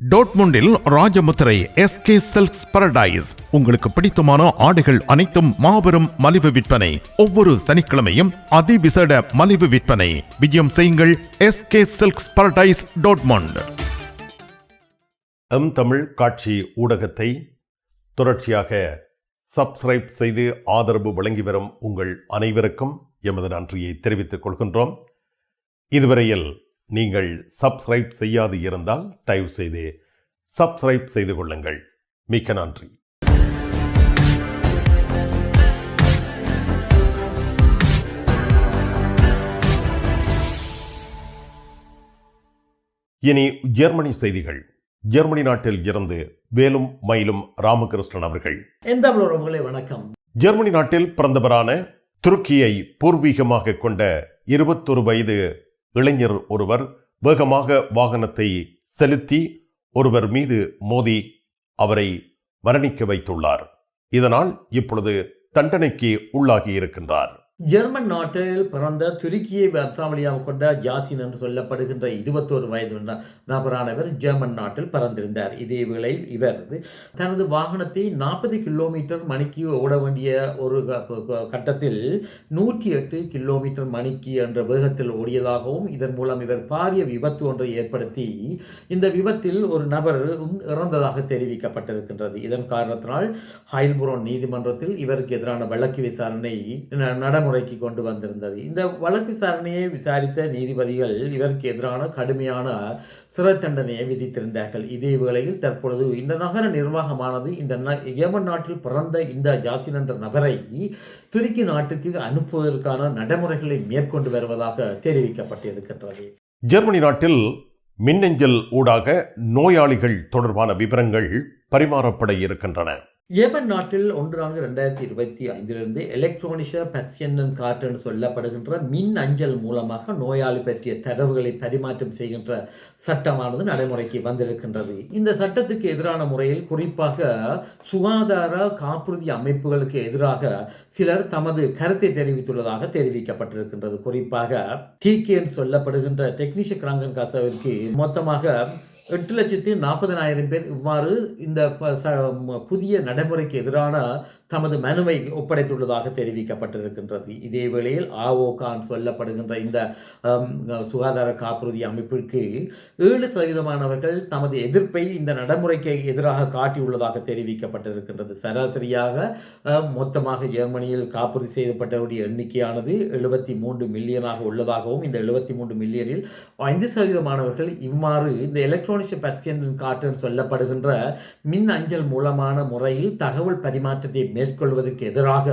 டோட்முண்டில் Rajamuthirai SK cells paradise உங்களுக்கு பிடித்தமான ஆடைகள் அனைத்தும் மாபெரும் மலிவு விற்பனை. ஒவ்வொரு சனிக்கிழமையும் அதிவிசேட மலிவு விற்பனை. விஜயம் செய்யுங்கள் SK silks paradise Dortmund. M Tamil காட்சி ஊடகத்தை தொடர்ச்சியாக சப்ஸ்கிரைப் செய்து ஆதரவு வழங்கி வரும் உங்கள் அனைவருக்கும் எமது நன்றியை தெரிவித்துக் கொள்கின்றோம். இதுவரையில் நீங்கள் சப்ஸ்கிரைப் செய்யாது இருந்தால் தயவு செய்து சப்ஸ்கிரைப் செய்து கொள்ளுங்கள். மிக்க நன்றி. இனி ஜெர்மனி செய்திகள். ஜெர்மனி நாட்டில் இருந்து வேலும் மயிலும் ராமகிருஷ்ணன் அவர்கள். எந்த வணக்கம். ஜெர்மனி நாட்டில் பிறந்தவரான துருக்கியை பூர்வீகமாக கொண்ட இருபத்தொரு வயது இளைஞர் ஒருவர் வேகமாக வாகனத்தை செலுத்தி ஒருவர் மீது மோதி அவரை மரணிக்க வைத்துள்ளார். இதனால் இப்பொழுது தண்டனைக்கு உள்ளாகி இருக்கின்றார் ஜெர்மன் நாட்டில் பிறந்த துருக்கியை வம்சாவளியாக கொண்ட ஜாசின் என்று சொல்லப்படுகின்ற இருபத்தோரு வயது நபரானவர் ஜெர்மன் நாட்டில் பிறந்திருந்தார். இதே வேளையில் இவர் தனது வாகனத்தை நாற்பது கிலோமீட்டர் மணிக்கு ஓட வேண்டிய ஒரு க- கட்டத்தில் நூற்றி எட்டு கிலோமீட்டர் மணிக்கு என்ற வேகத்தில் ஓடியதாகவும் இதன் மூலம் இவர் பாரிய விபத்து ஒன்றை ஏற்படுத்தி இந்த விபத்தில் ஒரு நபர் இறந்ததாக தெரிவிக்கப்பட்டிருக்கின்றது. இதன் காரணத்தினால் ஹைல்புரோன் நீதிமன்றத்தில் இவருக்கு எதிரான வழக்கு விசாரணை ந- நடைமுறைக்கு கொண்டு வந்திருந்தது. இந்த வழக்கு விசாரணையை விசாரித்த நீதிபதிகள் இதற்கு எதிரான கடுமையான சிறை தண்டனையை விதித்திருந்தார்கள். இதே வேளையில் தற்பொழுது இந்த நகர நிர்வாகமானது இந்த ந- ஏமன் நாட்டில் பிறந்த இந்த ஜாசின் என்ற நபரை துருக்கி நாட்டுக்கு அனுப்புவதற்கான நடைமுறைகளை மேற்கொண்டு வருவதாக தெரிவிக்கப்பட்டிருக்கின்றது. ஜெர்மனி நாட்டில் மின்னஞ்சல் ஊடாக நோயாளிகள் தொடர்பான விவரங்கள் பரிமாறப்பட இருக்கின்றன. ஏமன் நாட்டில் ஒன்று நான்கு ரெண்டாயிரத்தி இருபத்தி ஐந்திலிருந்து எலக்ட்ரானிஷ பசியன்னன் கார்டு சொல்லப்படுகின்ற மின் அஞ்சல் மூலமாக நோயாளி பற்றிய தரவுகளை பரிமாற்றம் செய்கின்ற சட்டமானது நடைமுறைக்கு வந்திருக்கின்றது. இந்த சட்டத்துக்கு எதிரான முறையில் குறிப்பாக சுகாதார காப்புறுதி அமைப்புகளுக்கு எதிராக சிலர் தமது கருத்தை தெரிவித்துள்ளதாக தெரிவிக்கப்பட்டிருக்கின்றது. குறிப்பாக டிகே சொல்லப்படுகின்ற டெக்னீஷிய கிராங்கன் காசாவிற்கு மொத்தமாக எட்டு லட்சத்தி நாற்பதனாயிரம் பேர் இவ்வாறு இந்த ப- ச- புதிய நடைமுறைக்கு எதிரான தமது மனுவை ஒப்படைத்துள்ளதாக தெரிவிக்கப்பட்டிருக்கின்றது. இதே வேளையில் ஆவோகான் சொல்லப்படுகின்ற இந்த சுகாதார காப்புறுதி அமைப்பிற்கு ஏழு சதவீதமானவர்கள் தமது எதிர்ப்பை இந்த நடைமுறைக்கு எதிராக காட்டியுள்ளதாக தெரிவிக்கப்பட்டிருக்கின்றது. சராசரியாக மொத்தமாக ஜெர்மனியில் காப்புறுதி செய்யப்பட்டவருடைய எண்ணிக்கையானது எழுபத்தி மூன்று மில்லியனாக உள்ளதாகவும் இந்த எழுபத்தி மூன்று மில்லியனில் ஐந்து சதவீதமானவர்கள் இவ்வாறு இந்த எலக்ட்ரானிக் பர்சியன் காட்டுன்னு சொல்லப்படுகின்ற மின் அஞ்சல் மூலமான முறையில் தகவல் பரிமாற்றத்தை மேற்கொள்வதற்கு எதிராக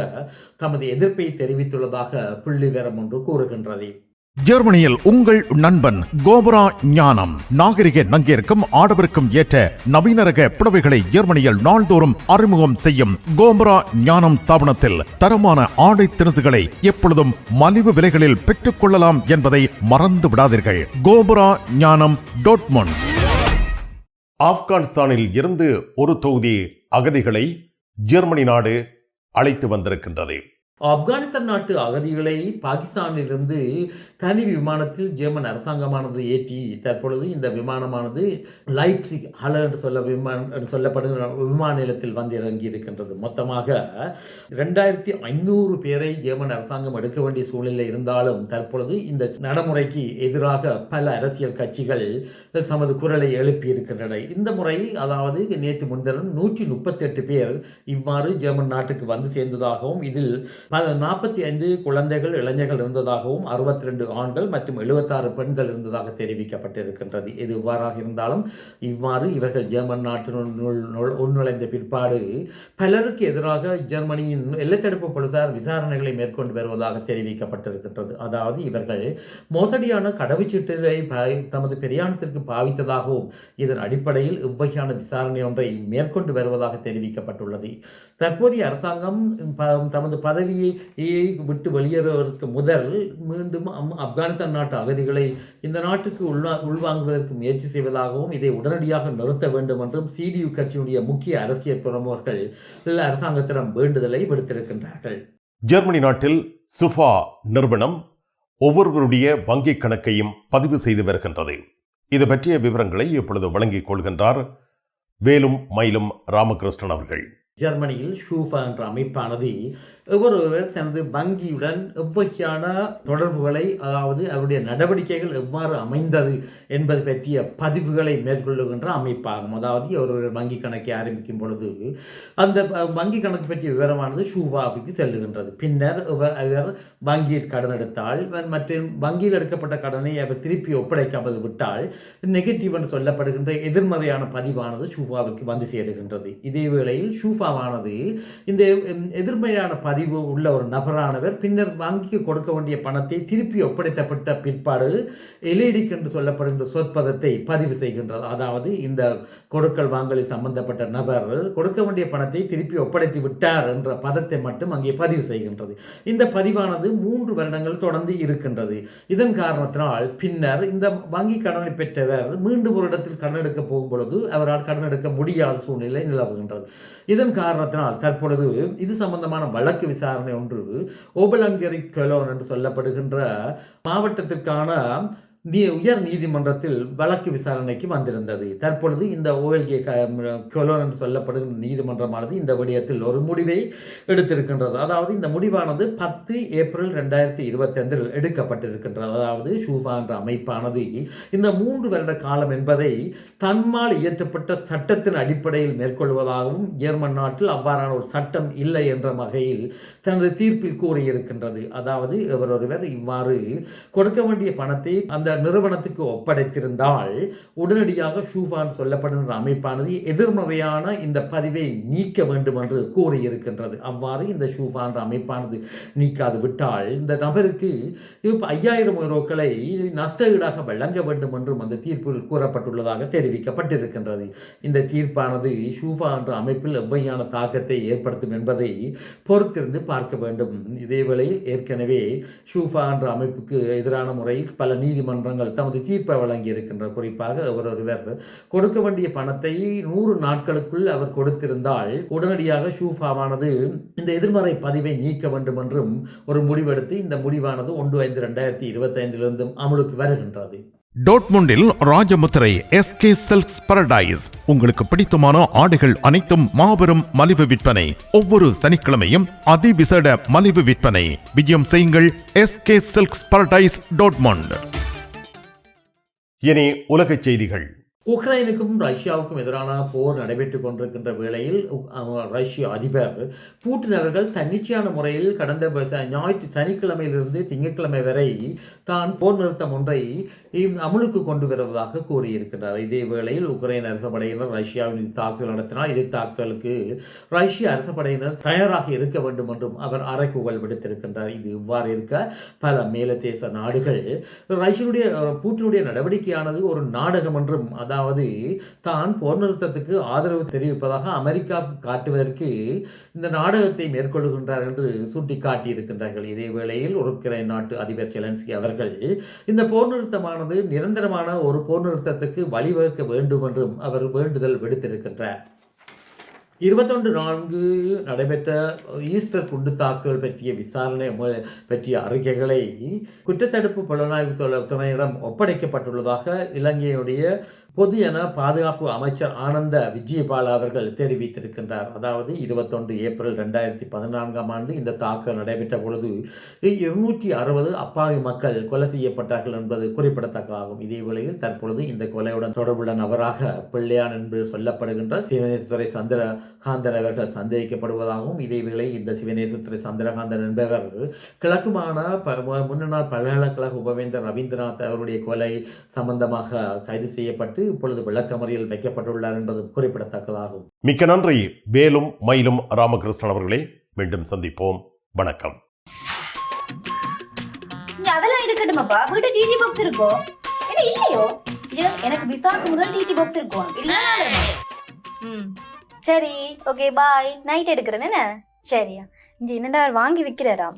தமது எதிர்ப்பை தெரிவித்துள்ளதாக புள்ளிவிவரம் ஒன்று கூறுகின்றது. ஜெர்மனியில் உங்கள் நண்பன் கோபுரா ஞானம். நாகரிக நங்கிற்கும் ஆடவருக்கும் ஏற்ற நவீன ரக புடவைகளை ஜெர்மனியில் நாள்தோறும் அறிமுகம் செய்யும் கோபுரா ஞானம் ஸ்தாபனத்தில் தரமான ஆடை திணுசுகளை எப்பொழுதும் மலிவு விலைகளில் பெற்றுக் கொள்ளலாம் என்பதை மறந்து விடாதீர்கள். கோபுரா ஞானம் டோட்மொண்ட் ஆப்கானிஸ்தானில் இருந்து ஒரு தொகுதி அகதிகளை ஜெர்மனி நாடு அழைத்து வந்திருக்கின்றது. ஆப்கானிஸ்தான் நாட்டு அகதிகளை பாகிஸ்தானிலிருந்து தனி விமானத்தில் ஜெர்மன் அரசாங்கமானது ஏற்றி தற்பொழுது இந்த விமானமானது லைப்சிக் ஹல என்று சொல்ல விமான என்று சொல்லப்படுகிற விமான நிலையத்தில் வந்து இறங்கி இருக்கின்றது. மொத்தமாக ரெண்டாயிரத்தி ஐநூறு பேரை ஜெர்மன் அரசாங்கம் எடுக்க வேண்டிய சூழ்நிலை இருந்தாலும் தற்பொழுது இந்த நடைமுறைக்கு எதிராக பல அரசியல் கட்சிகள் தமது குரலை எழுப்பி இருக்கின்றன. இந்த முறை அதாவது நேற்று முன்தினம் நூற்றி முப்பத்தெட்டு பேர் இவ்வாறு ஜெர்மன் நாட்டுக்கு வந்து சேர்ந்ததாகவும் இதில் நாற்பத்தி ஐந்து குழந்தைகள் இளைஞர்கள் இருந்ததாகவும் அறுபத்தி ரெண்டு ஆண்கள் மற்றும் எழுபத்தாறு பெண்கள் இருந்ததாக தெரிவிக்கப்பட்டிருக்கின்றது. இது இவ்வாறாக இருந்தாலும் இவ்வாறு இவர்கள் ஜெர்மன் நாட்டினுள் உள்நுழைந்த பிற்பாடு பலருக்கு எதிராக ஜெர்மனியின் எல்லைத்தடுப்பு போலீசார் விசாரணைகளை மேற்கொண்டு வருவதாக தெரிவிக்கப்பட்டிருக்கின்றது. அதாவது இவர்கள் மோசடியான கடவுச்சீட்டுகளை ப- தமது பிரயாணத்திற்கு பாவித்ததாகவும் இதன் அடிப்படையில் இவ்வகையான விசாரணை ஒன்றை மேற்கொண்டு வருவதாக தெரிவிக்கப்பட்டுள்ளது. தற்போதைய அரசாங்கம் ப- தமது அகதியை விட்டு வெளியேறுவதற்கு முதல் மீண்டும் அம்- ஆப்கானிஸ்தான் நாட்டு அகதிகளை இந்த நாட்டுக்கு உள்வா உள்வாங்குவதற்கு முயற்சி செய்வதாகவும் இதை உடனடியாக நிறுத்த வேண்டும் என்றும் சிடியு கட்சியினுடைய முக்கிய அரசியல் பிரமுகர்கள் அரசாங்கத்திடம் வேண்டுதலை விடுத்திருக்கின்றார்கள். ஜெர்மனி நாட்டில் சுஃபா நிறுவனம் ஒவ்வொருவருடைய வங்கிக் கணக்கையும் பதிவு செய்து வருகின்றது. இது பற்றிய விவரங்களை இப்பொழுது வழங்கிக் கொள்கின்றார் வேலும் மயிலும் ராமகிருஷ்ணன் அவர்கள். ஜெர்மனியில் ஷூஃபா என்ற அமைப்பானது ஒவ்வொருவர் தனது வங்கியுடன் எவ்வகையான தொடர்புகளை அதாவது அவருடைய நடவடிக்கைகள் எவ்வாறு அமைந்தது என்பது பற்றிய பதிவுகளை மேற்கொள்ளுகின்ற அமைப்பாகும். அதாவது ஒரு வங்கி கணக்கை ஆரம்பிக்கும் பொழுது அந்த வங்கி கணக்கு பற்றிய விவரமானது ஷூஃபாவுக்கு செல்லுகின்றது. பின்னர் இவர் அவர் வங்கியில் கடன் எடுத்தால் மற்றும் வங்கியில் எடுக்கப்பட்ட கடனை அவர் திருப்பி ஒப்படைக்காமல் விட்டால் நெகட்டிவ் என்று சொல்லப்படுகின்ற எதிர்மறையான பதிவானது ஷூஃபாவுக்கு வந்து சேருகின்றது. இதே வேளையில் ஷூஃபா ஷூஃபாவானது இந்த எதிர்மையான பதிவு உள்ள ஒரு நபரானவர் பின்னர் வங்கிக்கு கொடுக்க வேண்டிய பணத்தை திருப்பி ஒப்படைத்தப்பட்ட பிற்பாடு எலிடிக் என்று சொல்லப்படுகின்ற சொற்பதத்தை பதிவு செய்கின்றது அதாவது இந்த கொடுக்கல் வாங்கலில் சம்பந்தப்பட்ட நபர் கொடுக்க வேண்டிய பணத்தை திருப்பி ஒப்படைத்து விட்டார் என்ற பதத்தை மட்டும் அங்கே பதிவு செய்கின்றது. இந்த பதிவானது மூன்று வருடங்கள் தொடர்ந்து இருக்கின்றது. இதன் காரணத்தினால் பின்னர் இந்த வங்கி கடனை பெற்றவர் மீண்டும் ஒரு இடத்தில் கடன் எடுக்க போகும் பொழுது அவரால் கடன் எடுக்க முடியாத சூழ்நிலை நிலவுகின்றது. இதன் காரணத்தினால் தற்பொழுது இது சம்பந்தமான வழக்கு விசாரணை ஒன்று ஓபலங்கரி கெலோன் என்று சொல்லப்படுகின்ற மாவட்டத்திற்கான நீ உயர் நீதிமன்றத்தில் வழக்கு விசாரணைக்கு வந்திருந்தது. தற்பொழுது இந்த ஓஎல்கே கொலோன் என்று சொல்லப்படுகின்ற நீதிமன்றமானது இந்த விடயத்தில் ஒரு முடிவை எடுத்திருக்கின்றது. அதாவது இந்த முடிவானது பத்து ஏப்ரல் ரெண்டாயிரத்தி இருபத்தைந்தில் எடுக்கப்பட்டிருக்கின்றது. அதாவது ஷூஃபா என்ற அமைப்பானது இந்த மூன்று வருட காலம் என்பதை தன்மால் இயற்றப்பட்ட சட்டத்தின் அடிப்படையில் மேற்கொள்வதாகவும் ஜெர்மன் நாட்டில் அவ்வாறான ஒரு சட்டம் இல்லை என்ற வகையில் தனது தீர்ப்பில் கூறியிருக்கின்றது. அதாவது இவர் ஒருவர் இவ்வாறு கொடுக்க வேண்டிய பணத்தை அந்த நிறுவனத்துக்கு ஒப்படைத்திருந்தால் உடனடியாக ஷூஃபான் சொல்லப்படுகின்ற அமைப்பானது எதிர்மறையான இந்த பதிவை நீக்க வேண்டும் என்று கூறியிருக்கின்றது. அவ்வாறு இந்த ஷூஃபா என்ற அமைப்பானது நீக்காது விட்டால் இந்த நபருக்கு இப்போ ஐயாயிரம் யூரோக்களை நஷ்ட ஈடாக வழங்க வேண்டும் என்றும் அந்த தீர்ப்பில் கூறப்பட்டுள்ளதாக தெரிவிக்கப்பட்டிருக்கின்றது. இந்த தீர்ப்பானது ஷூஃபா என்ற அமைப்பில் எவ்வையான தாக்கத்தை ஏற்படுத்தும் என்பதை பொறுத்திருந்து பார்க்க வேண்டும். இதேவேளையில் ஏற்கனவே ஷூஃபா என்ற அமைப்புக்கு எதிரான முறையில் பல நீதிமன்றங்கள் தமது தீர்ப்பை வழங்கி இருக்கின்ற குறிப்பாக அவர் ஒருவர் கொடுக்க வேண்டிய பணத்தை நூறு நாட்களுக்குள் அவர் கொடுத்திருந்தால் உடனடியாக ஷூஃபாவானது இந்த எதிர்மறை பதிவை நீக்க வேண்டும் என்றும் ஒரு முடிவெடுத்து இந்த முடிவானது ஒன்று ஐந்து ரெண்டாயிரத்தி இருபத்தைந்திலிருந்தும் அமலுக்கு வருகின்றது. டோட்முண்டில் ராஜமுத்திரை எஸ்கே செல்ஸ் பரடைஸ். உங்களுக்கு பிடித்தமான ஆடைகள் அனைத்தும் மாபெரும் மலிவு விற்பனை. ஒவ்வொரு சனிக்கிழமையும் அதிவிசேட மலிவு விற்பனை. விஜயம் செய்யுங்கள் எஸ்கே சில்க்ஸ் பரடைஸ் டோட்மண்ட். இனி உலகச் செய்திகள். உக்ரைனுக்கும் ரஷ்யாவுக்கும் எதிரான போர் நடைபெற்றுக் கொண்டிருக்கின்ற வேளையில் ரஷ்ய அதிபர் பூட்டின் அவர்கள் தன்னிச்சையான முறையில் கடந்த ஞாயிற்று சனிக்கிழமையிலிருந்து திங்கட்கிழமை வரை தான் போர் நிறுத்தம் ஒன்றை அமுலுக்கு அமலுக்கு கொண்டு வருவதாக கூறியிருக்கிறார். இதே வேளையில் உக்ரைன் அரச படையினர் ரஷ்யாவின் தாக்குதல் நடத்தினால் இது தாக்குதலுக்கு ரஷ்ய அரச படையினர் தயாராக இருக்க வேண்டும் என்றும் அவர் அறைகூவல் விடுத்திருக்கின்றார். இது இவ்வாறு இருக்க பல மேலதேச நாடுகள் ரஷ்யனுடைய பூட்டினுடைய நடவடிக்கையானது ஒரு நாடகம் என்றும் அதாவது அதாவது தான் போர் நிறுத்தத்துக்கு ஆதரவு தெரிவிப்பதாக அமெரிக்காவுக்கு காட்டுவதற்கு இந்த நாடகத்தை மேற்கொள்கின்றார் என்று சுட்டிக்காட்டியிருக்கின்றார்கள். இதே வேளையில் உருக்கிரைன் நாட்டு அதிபர் செலன்ஸ்கி அவர்கள் இந்த போர் நிறுத்தமானது நிரந்தரமான ஒரு போர் நிறுத்தத்துக்கு வழிவகுக்க வேண்டும் என்றும் அவர் வேண்டுதல் விடுத்திருக்கின்றார். இருபத்தொன்று நான்கு நடைபெற்ற ஈஸ்டர் குண்டு தாக்குதல் பற்றிய விசாரணை மு- பற்றிய அறிக்கைகளை குற்றத்தடுப்பு புலனாய்வு துறையிடம் ஒப்படைக்கப்பட்டுள்ளதாக இலங்கையுடைய பொது என பாதுகாப்பு அமைச்சர் ஆனந்த விஜயபால் அவர்கள் தெரிவித்திருக்கின்றார். அதாவது இருபத்தொன்று ஏப்ரல் ரெண்டாயிரத்தி பதினான்காம் ஆண்டு இந்த தாக்குதல் நடைபெற்ற பொழுது இருநூற்றி அறுபது அப்பாவி மக்கள் கொலை செய்யப்பட்டார்கள் என்பது குறிப்பிடத்தக்கதாகும். இதே வேளையில் தற்பொழுது இந்த கொலையுடன் தொடர்புள்ள நபராக பிள்ளையான் என்று சொல்லப்படுகின்ற சிவனேஸ்வரை சந்திரகாந்தன் அவர்கள் சந்தேகிக்கப்படுவதாகவும் இதேவேளை இந்த சிவனேஸ்வரை சந்திரகாந்தன் என்பவர் கிழக்கு ப- முன்னாள் பல்கலைக்கழக உபவேந்தர் ரவீந்திரநாத் அவருடைய கொலை சம்பந்தமாக கைது செய்யப்பட்டு இப்பொழுது விளக்கமறியல் வைக்கப்பட்டுள்ளார் என்பது குறிப்பிடத்தக்கதாகும். மிக்க நன்றி. வேலும் மயிலும் ராமகிருஷ்ணன் அவர்களே. மீண்டும் சந்திப்போம். வணக்கம். அதெல்லாம் இருக்கட்டுமாப்பா வீட்டு டிடி பாக்ஸ் இருக்கோ? என்ன இல்லையோ? எனக்கு விசாக்கு முதல் டிடி பாக்ஸ் இருக்கும் இல்ல. சரி. ஓகே பாய் நைட் எடுக்கிறேன் என்ன? சரியா. இங்க என்னடா வாங்கி விக்கிறாராம்